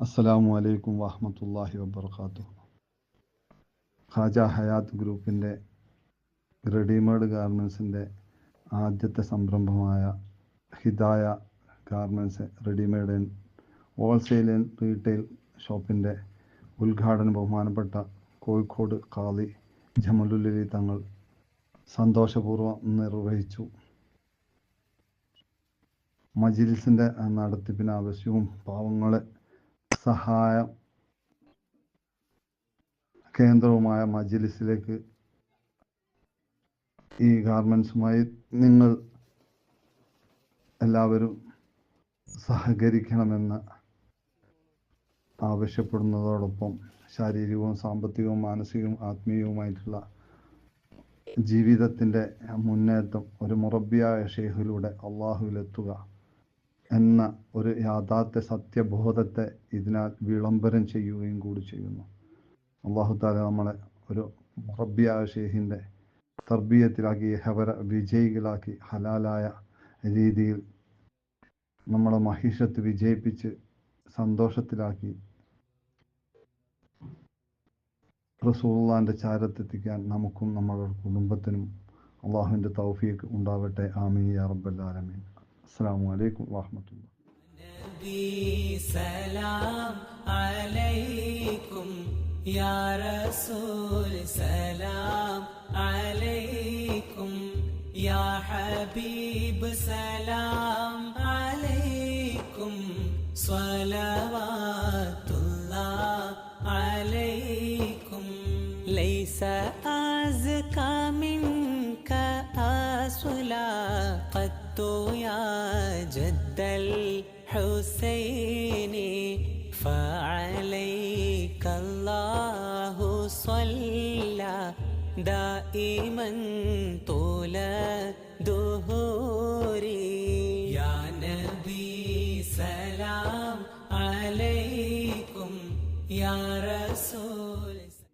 അസ്സലാമു അലൈക്കും വാഹമത്തല്ലാഹി വബർക്കാത്തു ഖാജ ഹയാത്ത് ഗ്രൂപ്പിന്റെ റെഡിമേഡ് ഗാർമെൻസിന്റെ ആദ്യത്തെ സംരംഭമായ Hidaya garments readymade and wholesale and retail ഷോപ്പിന്റെ ഉദ്ഘാടനം ബഹുമാനപ്പെട്ട കോഴിക്കോട് കാളി ജമലുല്ലി തങ്ങൾ സന്തോഷപൂർവം നിർവഹിച്ചു. മജിലിസിന്റെ നടത്തിപ്പിന് ആവശ്യവും പാവങ്ങളെ സഹായം കേന്ദ്രവുമായ മജിലിസിലേക്ക് ഈ ഗാർമെൻസുമായി നിങ്ങൾ എല്ലാവരും സഹകരിക്കണമെന്ന് ആവശ്യപ്പെടുന്നതോടൊപ്പം ശാരീരികവും സാമ്പത്തികവും മാനസികവും ആത്മീയവുമായിട്ടുള്ള ജീവിതത്തിന്റെ മുന്നേറ്റം ഒരു മുറബിയായ ഷെയ്ഖിലൂടെ അള്ളാഹുവിലെത്തുക. എന്ന ഒരു യാഥാർത്ഥ്യ സത്യബോധത്തെ ഇതിനാൽ വിളംബരം ചെയ്യുകയും കൂടി ചെയ്യുന്നു. അള്ളാഹു താല നമ്മളെ ഒരു മുറബിയായ ഷെയ്ഖിന്റെ തർബീയത്തിലാക്കി ഹവര വിജയികളാക്കി ഹലാലായ രീതിയിൽ നമ്മളെ മഹിഷത്ത് വിജയിപ്പിച്ച് സന്തോഷത്തിലാക്കി റസൂള്ളാന്റെ ചാരത്തെത്തിക്കാൻ നമുക്കും നമ്മളുടെ കുടുംബത്തിനും അള്ളാഹുവിന്റെ തൗഫീഖ് ഉണ്ടാവട്ടെ. ആമീൻ യാ റബ്ബൽ السلام عليكم ورحمة الله. نبي سلام عليكم يا رسول سلام عليكم يا حبيب سلام عليكم صلوات الله عليكم. ليس أزكى من قد يا جد الحسين فعليك الله صلى دائما طول دهوري يا نبي سلام عليكم يا رسول